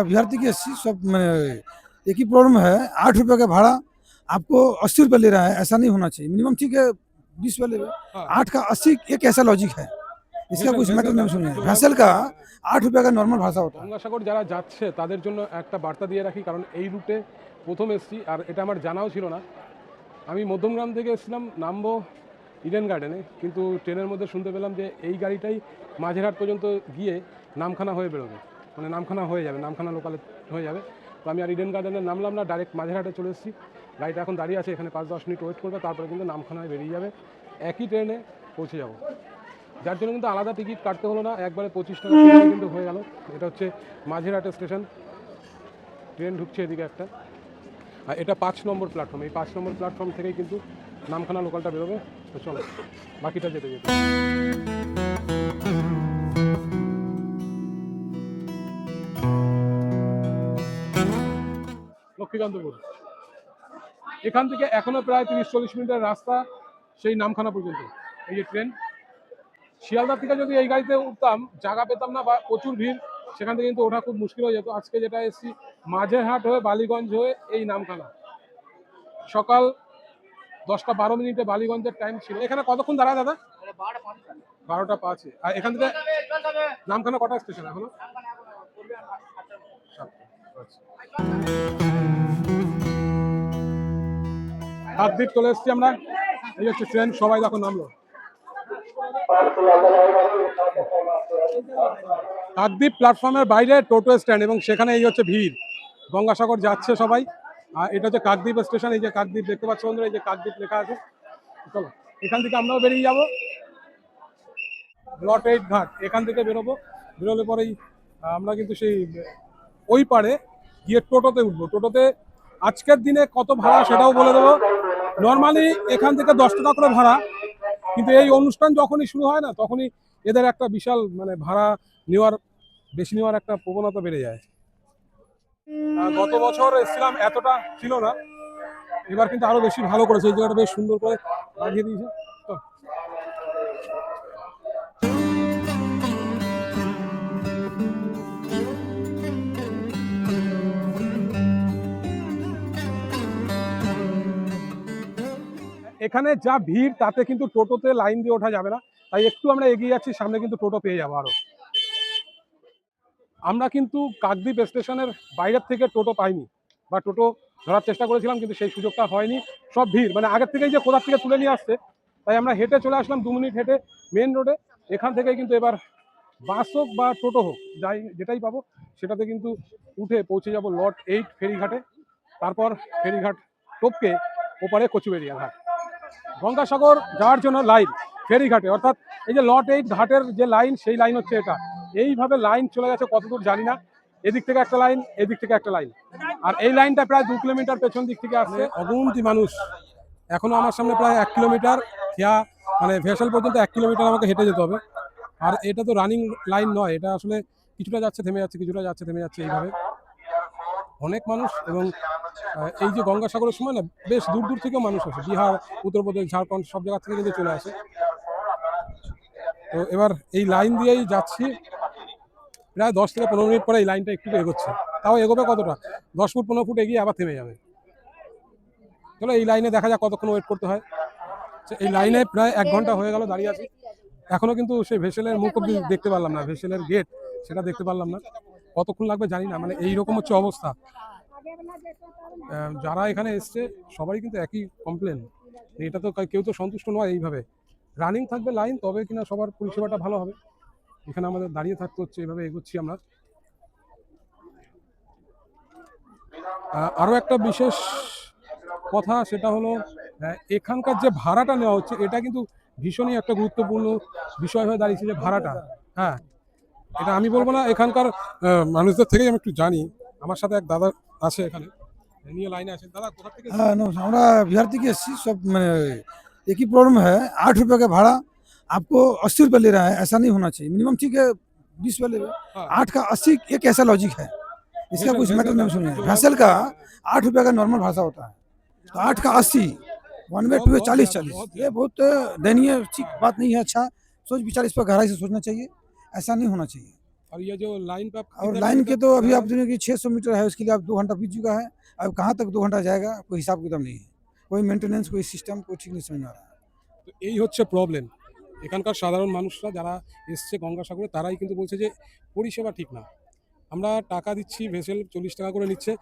আমরা बिहार থেকে এসেছি সব মানে एक ही प्रॉब्लम है आठ रुपये का भाड़ा आपको अस्सी रुपये ले रहा है ऐसा नहीं होना चाहिए मिनिमम ठीक है बीस रुपये ले रहे हो। हाँ। आठ का अस्सी ये कैसा लॉजिक है इसका भैंसल- कुछ मैटर भैंसल नहीं का- सुने तो भैंसल का आठ रुपये का नॉर्मल भाषा होता है গঙ্গাসাগর যারা যাচ্ছে তাদের জন্য একটা বার্তা দিয়ে রাখি কারণ এই রুটে প্রথম এসেছি আর এটা আমার জানাও ছিল না আমি মধ্যমগ্রাম থেকে এসেছিলাম নামবো ইডেন গার্ডেনে কিন্তু ট্রেনের মধ্যে শুনতে পেলাম যে এই গাড়িটাই মাঝেরহাট পর্যন্ত গিয়ে নামখানা হয়ে বেরোবে মানে নামখানা হয়ে যাবে, নামখানা লোকালে হয়ে যাবে। তো আমি আর ইডেন গার্ডেনে নামলাম না ডাইরেক্ট মাঝেরহাটে চলে এসেছি। গাড়িটা এখন দাঁড়িয়ে আছে, এখানে পাঁচ দশ মিনিট ওয়েট করবে, তারপরে কিন্তু নামখানায় বেরিয়ে যাবে। একই ট্রেনে পৌঁছে যাব। যার জন্য কিন্তু আলাদা টিকিট কাটতে হলো না, একবারে পঁচিশ টাকা কিন্তু হয়ে গেল। এটা হচ্ছে মাঝেরহাটে স্টেশন ট্রেন ঢুকছে এদিকে একটা। আর এটা পাঁচ নম্বর প্ল্যাটফর্ম এই পাঁচ নম্বর প্ল্যাটফর্ম থেকেই কিন্তু নামখানা লোকালটা বেরোবে। তো চলো, বাকিটা যেতে যেতে। লক্ষ্মীকান্তপুর এখান থেকে এখনও প্রায় তিরিশ চল্লিশ মিনিটের রাস্তা সেই নামখানা পর্যন্ত এই যে ট্রেন। শিয়ালদা থেকে যদি এই গাড়িতে উঠতাম জায়গা পেতাম না বা প্রচুর ভিড় সেখান থেকে কিন্তু ওঠা খুব মুশকিল হয়ে যেত। আজকে যেটা এসেছি মাঝেরহাট হয়ে বালিগঞ্জ হয়ে এই নামখানা। সকাল দশটা বারো মিনিটে বালিগঞ্জের টাইম ছিল। এখানে কতক্ষণ দাঁড়ায় দাদা? বারোটা পাঁচে। আর এখান থেকে নামখানা কটা স্টেশন এখনও? কাকদ্বীপ চলে এসেছি আমরা। এই হচ্ছে ট্রেন, সবাই দেখো নামলো। কাকদ্বীপ প্ল্যাটফর্মের বাইরে টোটো স্ট্যান্ড এবং সেখানে এই হচ্ছে ভিড়। গঙ্গাসাগর যাচ্ছে সবাই। আর এটা হচ্ছে কাকদ্বীপ স্টেশন, এই যে কাকদ্বীপ দেখতে পাচ্ছ বন্ধুরা, এই যে কাকদ্বীপ লেখা আছে। চলো, এখান থেকে আমরাও বেরিয়ে যাব। লট এইট ঘাট, এখান থেকে বেরোবো। বেরোলে পরেই আমরা কিন্তু সেই, ওই পারে গিয়ে টোটোতে উঠবো। টোটোতে আজকের দিনে কত ভাড়া সেটাও বলে দেবো। নর্মালি এখান থেকে দশ টাকা করে ভাড়া, কিন্তু এই অনুষ্ঠান যখনই শুরু হয় না, তখনই এদের একটা বিশাল মানে ভাড়া নেওয়ার, বেশি নেওয়ার একটা প্রবণতা বেড়ে যায়। গত বছর এসেছিলাম এতটা ছিল না, এবার কিন্তু আরও বেশি ভালো করেছে, এই জায়গাটা বেশ সুন্দর করে লাগিয়ে দিয়েছে। এখানে যা ভিড়, তাতে কিন্তু টোটোতে লাইন দিয়ে ওঠা যাবে না। তাই একটু আমরা এগিয়ে যাচ্ছি, সামনে কিন্তু টোটো পেয়ে যাব আরও। আমরা কিন্তু কাকদ্বীপ স্টেশনের বাইরের থেকে টোটো পাইনি, বা টোটো ধরার চেষ্টা করেছিলাম, কিন্তু সেই সুযোগটা হয়নি। সব ভিড় মানে আগের থেকেই যে কোথার থেকে তুলে নিয়ে আসছে, তাই আমরা হেঁটে চলে আসলাম দু মিনিট হেঁটে মেন রোডে। এখান থেকে কিন্তু এবার বাস হোক বা টোটো হোক, যাই, যেটাই পাবো, সেটাতে কিন্তু উঠে পৌঁছে যাব লট এইট ফেরিঘাটে। তারপর ফেরিঘাট টোপকে ওপারে কচুবেরিয়া ঘাট গঙ্গাসাগর যাওয়ার জন্য লাইন, ফেরিঘাটে। অর্থাৎ এই যে লট এইট ঘাটের যে লাইন, সেই লাইন হচ্ছে এটা। এইভাবে লাইন চলে গেছে, কতদূর জানি না। এদিক থেকে একটা লাইন, এদিক থেকে একটা লাইন। আর এই লাইনটা প্রায় দু কিলোমিটার পেছন দিক থেকে আসছে। অগুন্তি মানুষ। এখনও আমার সামনে প্রায় এক কিলোমিটার। খেয়া মানে ভেসেল পর্যন্ত এক কিলোমিটার আমাকে হেঁটে যেতে হবে। আর এটা তো রানিং লাইন নয়। এটা আসলে কিছুটা যাচ্ছে, থেমে যাচ্ছে, কিছুটা যাচ্ছে, থেমে যাচ্ছে এইভাবে। অনেক মানুষ এবং এই যে গঙ্গাসাগরের সময় না, বেশ দূর দূর থেকেও মানুষ আসে। বিহার, উত্তরপ্রদেশ, ঝাড়খণ্ড, সব জায়গা থেকে কিন্তু চলে আসে। তো এবার এই লাইন দিয়েই যাচ্ছি। প্রায় দশ থেকে পনেরো মিনিট পরে এই লাইনটা একটু এগোচ্ছে। তাও এগোবে কতটা? দশ ফুট, পনেরো ফুট এগিয়ে আবার থেমে যাবে। চলো এই লাইনে দেখা যাক কতক্ষণ ওয়েট করতে হয়। তো এই লাইনে প্রায় এক ঘণ্টা হয়ে গেল দাঁড়িয়ে আছি। এখনও কিন্তু সেই ভেসেলের মুখ অব্দি দেখতে পারলাম না। ভেসেলের গেট সেটা দেখতে পারলাম না। কতক্ষণ লাগবে জানি না মানে এইরকম হচ্ছে অবস্থা। যারা এখানে এসছে, সবারই কিন্তু একই কমপ্লেন এটা তো কেউ তো সন্তুষ্ট নয় এইভাবে। রানিং থাকবে লাইন তবে কিনা সবার পরিষেবাটা ভালো হবে। এখানে আমাদের দাঁড়িয়ে থাকতে হচ্ছে এইভাবে এগোচ্ছি আমরা। আরও একটা বিশেষ কথা, সেটা হলো এখানকার যে ভাড়াটা নেওয়া হচ্ছে, এটা কিন্তু ভীষণই একটা গুরুত্বপূর্ণ বিষয় হয়ে দাঁড়িয়েছে যে ভাড়াটা। হ্যাঁ এটা আমি বলবো না এখানকার আহ, মানুষদের থেকেই আমি একটু জানি আমার সাথে এক দাদা আছে এখানে নিয়ে লাইনে আছেন দাদা কোথা থেকে हाँ नो আমরা बिहार থেকে এসেছি सब মানে एक ही प्रॉब्लम है आठ रुपये का भाड़ा आपको अस्सी रुपये ले रहा है ऐसा नहीं होना चाहिए मिनिमम ठीक है बीस रुपये ले रहे हो। हाँ। आठ का अस्सी ये कैसा लॉजिक है इसका भैंसल- कुछ मैटर भैंसल नहीं का- सुने भैंसल का आठ रुपये का नॉर्मल भाषा होता है तो आठ का अस्सी वन वे बहुत- टू बहुत चालीस ज्यादा, चालीस बहुत ये बहुत दयनीय ठीक बात नहीं है अच्छा सोच विचार इस पर गहराई से सोचना चाहिए ऐसा नहीं होना चाहिए और ये जो लाइन पे आप और कितने लाइन बजे के तक तो अभी लगा आप देखिए कि 600 मीटर है उसके लिए आप दो घंटा बीत चुका है अब कहाँ तक दो घंटा जाएगा कोई हिसाब किताब नहीं है कोई मेंटेनेंस कोई सिस्टम कोई ठीक नहीं समझ में आ रहा है তো এই হচ্ছে প্রবলেম এখানকার সাধারণ মানুষরা যারা এসছে গঙ্গাসাগরে তারাই কিন্তু বলছে যে পরিষেবা ঠিক না আমরা টাকা দিচ্ছি ভেসেল চল্লিশ টাকা করে নিচ্ছে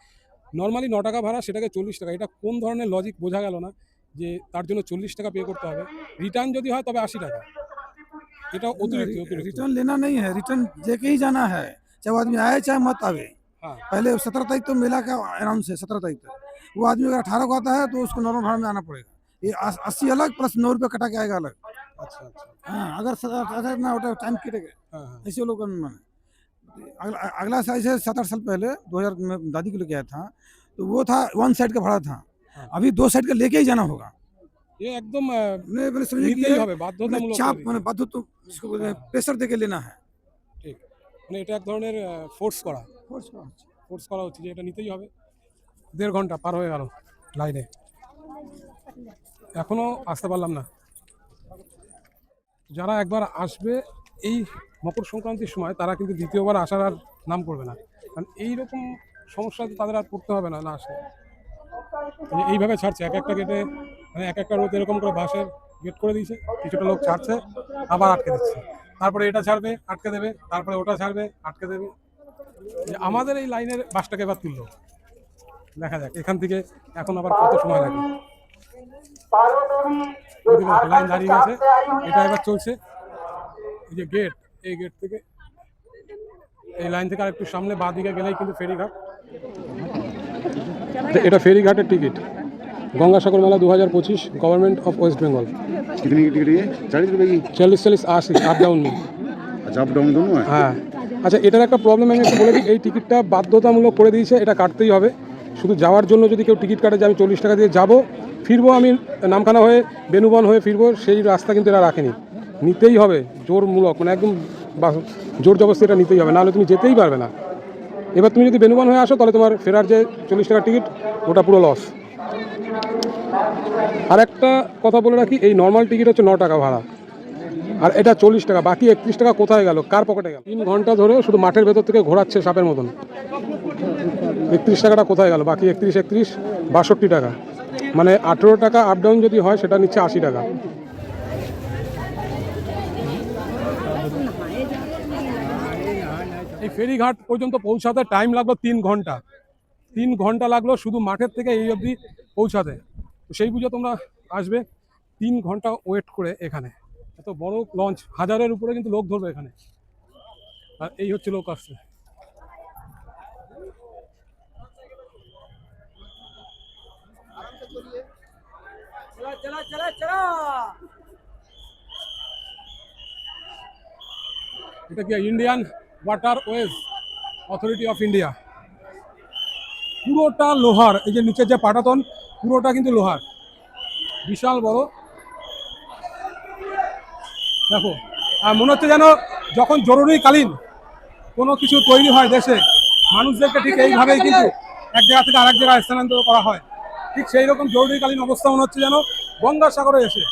নর্মালি ন টাকা ভাড়া সেটাকে চল্লিশ টাকা এটা কোন ধরনের লজিক বোঝা গেল না যে তার জন্য চল্লিশ টাকা পে করতে হবে রিটার্ন যদি হয় তবে আশি টাকা रिटर्न लेना नहीं है रिटर्न लेके ही जाना है। चाहे वो आदमी आए चाहे मत आवे। पहले सत्रह तारीख तो मेला का अनाउंस है सत्रह तारीख तक? वो आदमी अगर अठारह को आता है तो उसको नॉर्मल भाड़ा में आना पड़ेगा। ये अस्सी अलग प्लस नौ रुपये कटा के आएगा अलग। अच्छा अच्छा। हाँ अगर ना होता टाइम कटेगा। ऐसे लोग है। अगला अगला साल से सात आठ साल पहले दो हज़ार में दादी को लेके आया था तो वो था वन साइड का भाड़ा था। अभी दो साइड का लेके ही जाना होगा। ये হবে মানে লেনা ঠিক। মানে এটা এক ধরনের ফোর্স করা। ফোর্স করা যে এটা নিতেই হবে। দেড় ঘণ্টা পার হয়ে গেল লাইনে। আসতে পারলাম না। যারা একবার আসবে এই মকর সংক্রান্তির সময় তারা কিন্তু দ্বিতীয়বার আসার আর নাম করবে না। কারণ এইরকম সমস্যা তাদের আর পড়তে হবে না না আসলে। এইভাবে ছাড়ছে এক একটা গেটে মানে এক একটা রোদ এরকম করে বাসের গেট করে দিয়েছে, কিছুটা লোক ছাড়ছে, আবার আটকে দিচ্ছে। তারপরে এটা ছাড়বে, আটকে দেবে, তারপরে ওটা ছাড়বে, আটকে দেবে। যে আমাদের এই লাইনের বাসটাকে এবার তুললো। দেখা যাক, এখান থেকে এখন আবার কত সময় লাগে। লাইন দাঁড়িয়ে গেছে এটা এবার চলছে। এই যে গেট এই গেট থেকে এই লাইন থেকে আর একটু সামনে বাঁ দিকে গেলেই কিন্তু ফেরিঘাট। এটা ফেরিঘাটের টিকিট। গঙ্গাসাগর মেলা দু হাজার পঁচিশ গভর্নমেন্ট অফ ওয়েস্ট বেঙ্গল कितने की टिकट है चालीस रुपए की চল্লিশ চল্লিশ আশি আপ ডাউন নেই अच्छा अप डाउन दोनों है হ্যাঁ আচ্ছা এটার একটা প্রবলেম আমি একটু বলে দিই এই টিকিটটা বাধ্যতামূলক করে দিয়েছে এটা কাটতেই হবে শুধু যাওয়ার জন্য যদি কেউ টিকিট কাটে যে আমি চল্লিশ টাকা দিয়ে যাব ফিরবো আমি নামখানা হয়ে বেনুবন হয়ে ফিরবো সেই রাস্তা কিন্তু এরা রাখেনি নিতেই হবে জোরমূলক মানে একদম বা- জোর জবস্তি এটা নিতেই হবে নাহলে তুমি যেতেই পারবে না এবার তুমি যদি বেনুবন হয়ে আসো তাহলে তোমার ফেরার যে চল্লিশ টাকা টিকিট ওটা পুরো লস আর একটা কথা বলে রাখি, এই নর্মাল টিকিট হচ্ছে ন টাকা ভাড়া। আর এটা চল্লিশ টাকা, বাকি একত্রিশ টাকা কোথায় গেল, কার পকেটে গেল? তিন ঘণ্টা ধরে শুধু মাঠের ভেতর থেকে ঘোরাচ্ছে সাপের মতন। একত্রিশ টাকাটা কোথায় গেল, বাকি একত্রিশ একত্রিশ, বাষট্টি টাকা। মানে আঠেরো টাকা আপ ডাউন যদি হয়, সেটা নিচ্ছে আশি টাকা। এই ফেরিঘাট পর্যন্ত পৌঁছাতে টাইম লাগল তিন ঘণ্টা। তিন ঘণ্টা লাগল শুধু মাঠের থেকে এই অবধি পৌঁছাতে। তো সেই পুজো তোমরা আসবে তিন ঘণ্টা ওয়েট করে এখানে। এত বড় লঞ্চ হাজারের উপরে কিন্তু লোক ধরবে এখানে। আর এই হচ্ছে লোক আসছে। এটা কি Indian waterways authority of India পুরোটা লোহার, এই যে নিচের যে পাটাতন, পুরোটা কিন্তু লোহার। বিশাল বড়। দেখো, আর মনে হচ্ছে যেন যখন জরুরিকালীন কোনো কিছু তৈরি হয় দেশে, মানুষদেরকে ঠিক এইভাবেই কিন্তু এক জায়গা থেকে আরেক জায়গায় স্থানান্তর করা হয়। ঠিক সেই রকম জরুরিকালীন অবস্থা মনে হচ্ছে যেন গঙ্গাসাগরে এসে।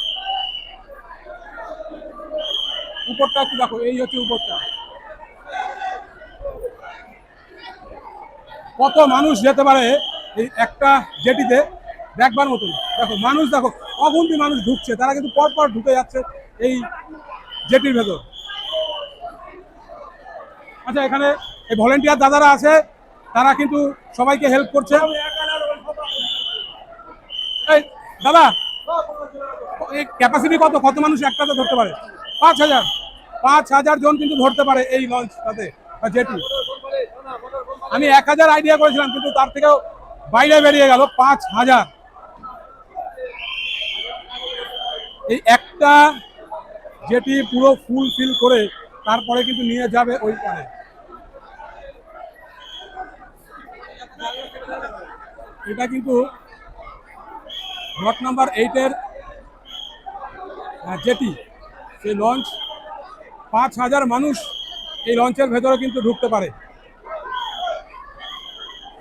উপরটা একটু দেখো, এই হচ্ছে উপরটা। কত মানুষ যেতে পারে এই একটা জেটিতে দেখবার মতন। দেখো, মানুষ দেখো, অগুন্তি মানুষ ঢুকছে, তারা কিন্তু পরপর ঢুকে যাচ্ছে এই জেটির ভেতর। আচ্ছা এখানে এই ভলেন্টিয়ার দাদারা আছে, তারা কিন্তু সবাইকে হেল্প করছে। এই, দাদা, এই ক্যাপাসিটি কত? কত মানুষ একটাতে ধরতে পারে? পাঁচ হাজার। পাঁচ হাজার জন কিন্তু ধরতে পারে এই লঞ্চটাতে বা জেটি। আমি এক হাজার আইডিয়া করেছিলাম, কিন্তু তার থেকেও বাইরে বেরিয়ে গেল পাঁচ হাজার। এই একটা যেটি পুরো ফুল ফিল করে তারপরে কিন্তু নিয়ে যাবে ওই পারে। এটা কিন্তু লট নাম্বার এইটের যেটি, সেই লঞ্চ পাঁচ হাজার মানুষ এই লঞ্চের ভেতরে কিন্তু ঢুকতে পারে।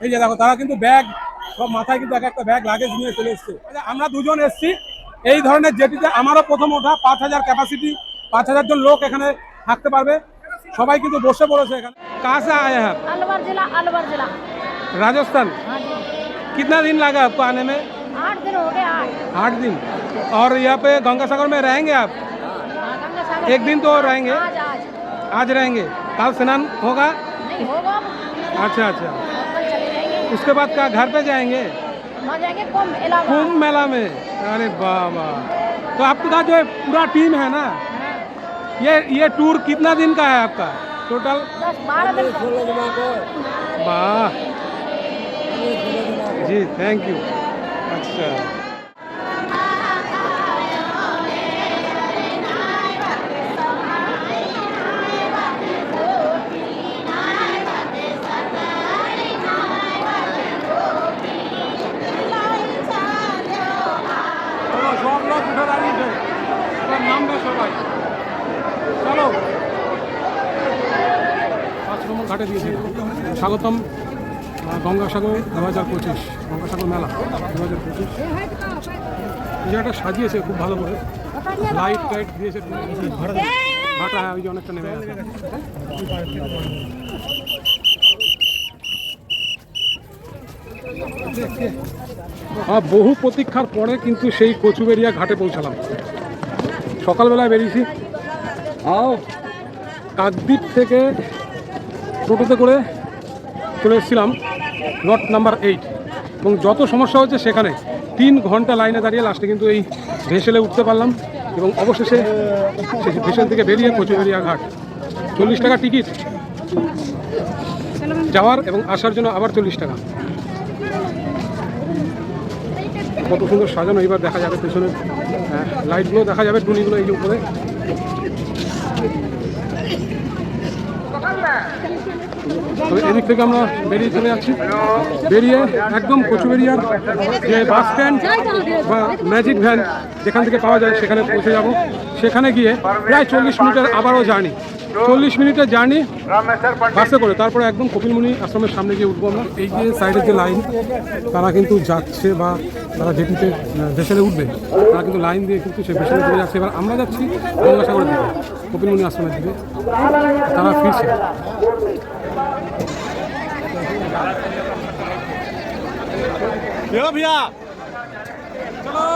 এই যে দেখো তারা কিন্তু ব্যাগ সব মাথায় কিন্তু এক একটা ব্যাগ লাগেজ নিয়ে চলে এসছে আচ্ছা, আমরা দুজন এসছি এই ধরনের জেটিতে আমারও প্রথম ওঠা পাঁচ হাজার ক্যাপাসিটি পাঁচ হাজার জন লোক এখানে থাকতে পারবে সবাই কিন্তু বসে পড়েছে এখানে कहाँ से आए हैं आप अलवर जिला अलवर जिला राजस्थान हाँ जी कितना दिन लगा आपको आने में आठ दिन हो गए आठ आठ दिन और यहाँ पे गंगासागर में रहेंगे आप हाँ, गंगा सागर एक दिन तो और रहेंगे आज आज आज रहेंगे कल स्नान होगा नहीं होगा अब अच्छा अच्छा कल चले जाएंगे उसके बाद क्या घर पे जाएँगे? जाएँगे कुंभ मेला में। अरे बाबा। तो आपका जो पूरा टीम है ना? ये ये टूर कितना दिन का है आपका? टोटल वाह। जी थैंक यू अच्छा। স্বাগতম গঙ্গাসাগর দু হাজার পঁচিশ, গঙ্গাসাগর মেলা দু হাজার পঁচিশ জায়গাটা সাজিয়েছে খুব ভালো করে। লাইট টাইট দিয়েছে। ভাটা ওই যে অনেকটা নেমে বহু প্রতীক্ষার পরে কিন্তু সেই কচুবেরিয়া ঘাটে পৌঁছালাম। সকালবেলায় বেরিয়েছি। আও কাকদ্বীপ থেকে টোটোতে করে চলে এসেছিলাম লট নাম্বার এইট এবং যত সমস্যা হচ্ছে সেখানে তিন ঘণ্টা লাইনে দাঁড়িয়ে লাস্টে কিন্তু এই ভেসেলে উঠতে পারলাম এবং অবশেষে ভেসেল থেকে বেরিয়ে কচুবেরিয়া ঘাট। চল্লিশ টাকা টিকিট। যাওয়ার এবং আসার জন্য আবার চল্লিশ টাকা। কত সুন্দর সাজানো এবার দেখা যাবে পেছনে। হ্যাঁ, লাইটগুলো দেখা যাবে টুনিগুলো এই উপরে। তবে এদিক থেকে আমরা বেরিয়ে চলে যাচ্ছি। বেরিয়ে একদম কচুবেরিয়ার যে বাস স্ট্যান্ড বা ম্যাজিক ভ্যান যেখান থেকে পাওয়া যায় সেখানে পৌঁছে যাব। সেখানে গিয়ে প্রায় চল্লিশ মিনিটের আবারও জার্নি। চল্লিশ মিনিটের জার্নি বাসে করে। তারপরে একদম কপিলমুনি আশ্রমের সামনে গিয়ে উঠবো আমরা। এই যে সাইডের যে লাইন তারা কিন্তু যাচ্ছে বা তারা যেটিতে ভেসেলে উঠবে, তারা কিন্তু লাইন দিয়ে কিন্তু সে ভেসেলে চলে যাচ্ছে। এবার আমরা যাচ্ছি গঙ্গাসাগরের দিকে, কপিলমুনি আশ্রমের দিকে। তারা ফিরছে। भैया चलो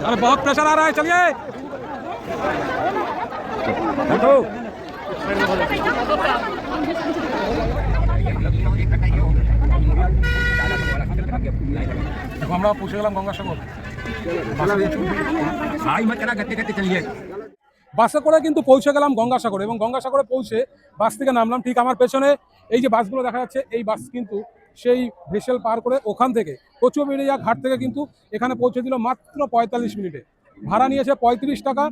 अरे बहुत प्रेशर आ रहा है चलिए हटो দেখো আমরা পৌঁছে গেলাম গঙ্গাসাগর বাসে করে কিন্তু পৌঁছে গেলাম গঙ্গাসাগর এবং গঙ্গাসাগরে পৌঁছে বাস থেকে নামলাম। ঠিক আমার পেছনে এই যে বাসগুলো দেখা যাচ্ছে, এই বাস কিন্তু সেই ভেসেল পার করে ওখান থেকে কচুবেড়িয়া ঘাট থেকে কিন্তু এখানে পৌঁছে দিল মাত্র পঁয়তাল্লিশ মিনিটে। ভাড়া নিয়েছে পঁয়ত্রিশ টাকা।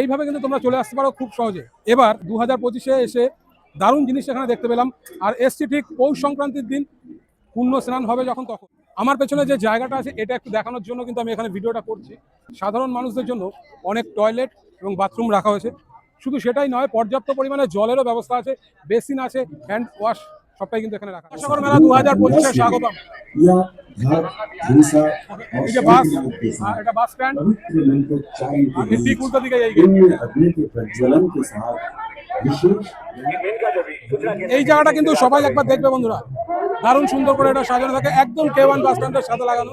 এইভাবে কিন্তু তোমরা চলে আসতে পারো খুব সহজে। এবার দু হাজার পঁচিশে এসে দারুণ জিনিস এখানে দেখতে পেলাম। আর এসছি ঠিক পৌষ সংক্রান্তির দিন, পূর্ণ স্নান হবে যখন তখন। আমার পেছনে যে জায়গাটা আছে, এটা একটু দেখানোর জন্য কিন্তু আমি এখানে ভিডিওটা করছি। সাধারণ মানুষদের জন্য অনেক টয়লেট এবং বাথরুম রাখা হয়েছে। শুধু সেটাই নয় পর্যাপ্ত পরিমাণে জলেরও ব্যবস্থা আছে বেসিন আছে হ্যান্ড ওয়াশ সবটাই কিন্তু এখানে রাখা আশা মেলা দু হাজার পঁচিশে স্বাগতম। বাস এটা বাস স্ট্যান্ড। এই জায়গাটা কিন্তু সবাই একবার দেখবে বন্ধুরা। দারুণ সুন্দর করে এটা সাজানো থাকে। একদম কে ওয়ান বাস স্ট্যান্ডের সাথে লাগানো।